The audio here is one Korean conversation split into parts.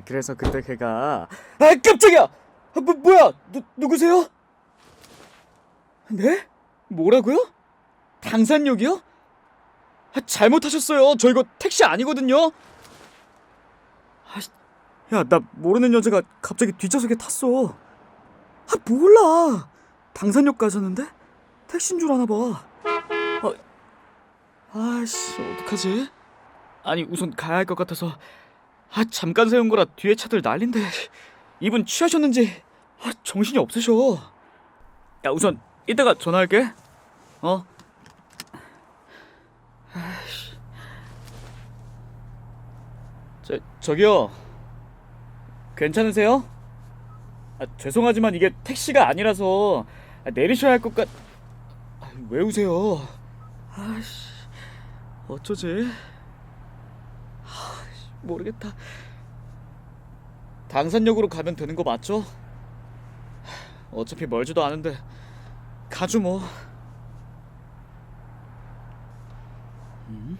아 그래서 그때 걔가 아 깜짝이야 아, 뭐, 뭐야 누, 누구세요? 네? 뭐라고요? 당산역이요? 아, 잘못하셨어요 저 이거 택시 아니거든요 야나 모르는 여자가 갑자기 뒷좌석에 탔어 아 몰라 당산역 가자는데 택시인 줄 아나 봐 어, 아씨 어떡하지? 아니 우선 가야 할 것 같아서 아 잠깐 세운 거라 뒤에 차들 난린데 이분 취하셨는지 아, 정신이 없으셔 야 우선 이따가 전화할게 어 아이씨. 저 저기요 괜찮으세요? 아, 죄송하지만 이게 택시가 아니라서 아, 내리셔야 할 것 같... 아, 왜 우세요? 아씨 어쩌지? 모르겠다. 당산역으로 가면 되는 거 맞죠? 어차피 멀지도 않은데 가주 뭐. 음?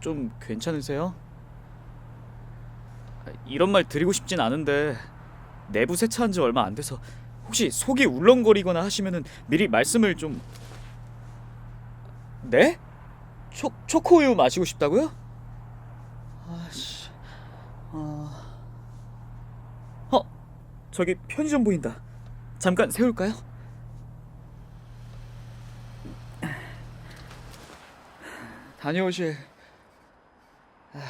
그좀 괜찮으세요? 아, 이런 말 드리고 싶진 않은데 내부 세차한 지 얼마 안 돼서 혹시 속이 울렁거리거나 하시면은 미리 말씀을 좀 네? 초 초코우유 마시고 싶다고요? 아씨. 어. 어, 저기 편의점 보인다. 잠깐 세울까요? 다녀오실. 아,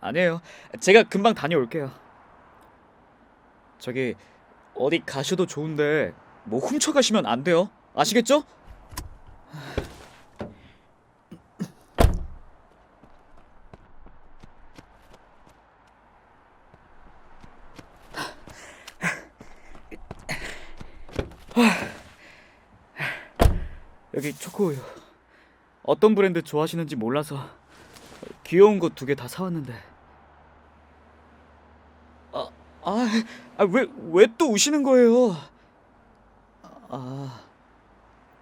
아니에요. 제가 금방 다녀올게요. 저기 어디 가셔도 좋은데 뭐 훔쳐 가시면 안 돼요. 아시겠죠? 여기 초코우유. 어떤 브랜드 좋아하시는지 몰라서 귀여운 거 두 개 다 사왔는데. 아, 아, 아 왜, 왜 또 우시는 거예요? 아,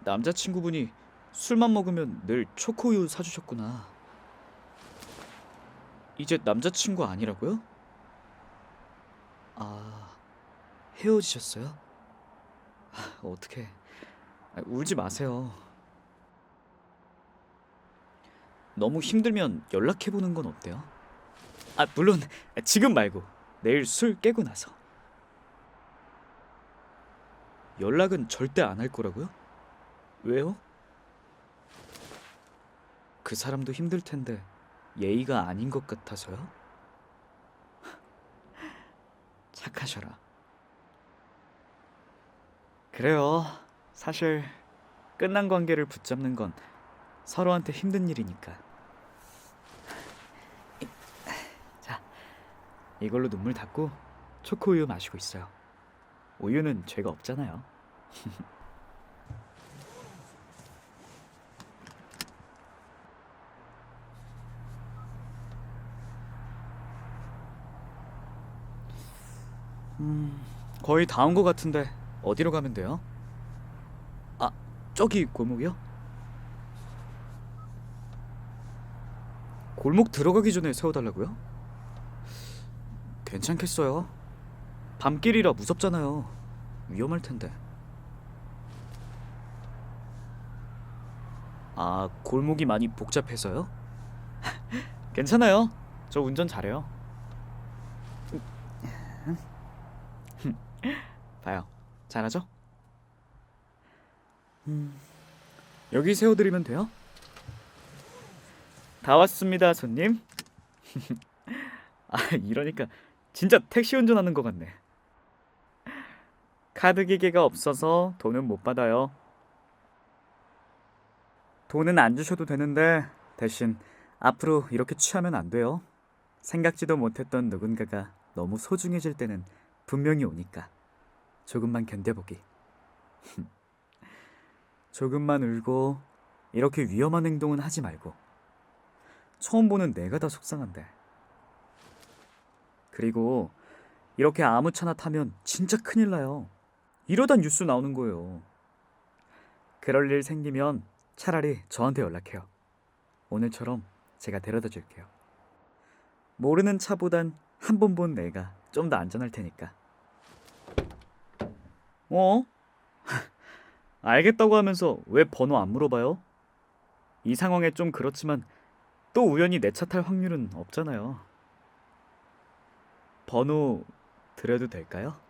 남자친구분이 술만 먹으면 늘 초코우유 사주셨구나. 이제 남자친구 아니라고요? 아, 헤어지셨어요? 아, 어떡해. 아, 울지 마세요. 너무 힘들면 연락해보는 건 어때요? 아, 물론 지금 말고 내일 술 깨고 나서. 연락은 절대 안 할 거라고요? 왜요? 그 사람도 힘들 텐데 예의가 아닌 것 같아서요? 착하셔라. 그래요. 사실 끝난 관계를 붙잡는 건 서로한테 힘든 일이니까. 이걸로 눈물 닦고 초코우유 마시고 있어요. 우유는 죄가 없잖아요. 음, 거의 다 온 것 같은데 어디로 가면 돼요? 아, 저기 골목이요? 골목 들어가기 전에 세워달라고요? 괜찮겠어요. 밤길이라 무섭잖아요. 위험할 텐데. 아, 골목이 많이 복잡해서요? 괜찮아요. 저 운전 잘해요. 봐요. 잘하죠? 음, 여기 세워드리면 돼요? 다 왔습니다, 손님. 아, 이러니까 진짜 택시 운전하는 것 같네. 카드 기계가 없어서 돈은 못 받아요. 돈은 안 주셔도 되는데 대신 앞으로 이렇게 취하면 안 돼요. 생각지도 못했던 누군가가 너무 소중해질 때는 분명히 오니까 조금만 견뎌보기. 조금만 울고 이렇게 위험한 행동은 하지 말고 처음 보는 내가 다 속상한데. 그리고 이렇게 아무 차나 타면 진짜 큰일 나요. 이러다 뉴스 나오는 거예요. 그럴 일 생기면 차라리 저한테 연락해요. 오늘처럼 제가 데려다 줄게요. 모르는 차보단 한 번 본 내가 좀 더 안전할 테니까. 어? 알겠다고 하면서 왜 번호 안 물어봐요? 이 상황에 좀 그렇지만 또 우연히 내 차 탈 확률은 없잖아요. 번호 드려도 될까요?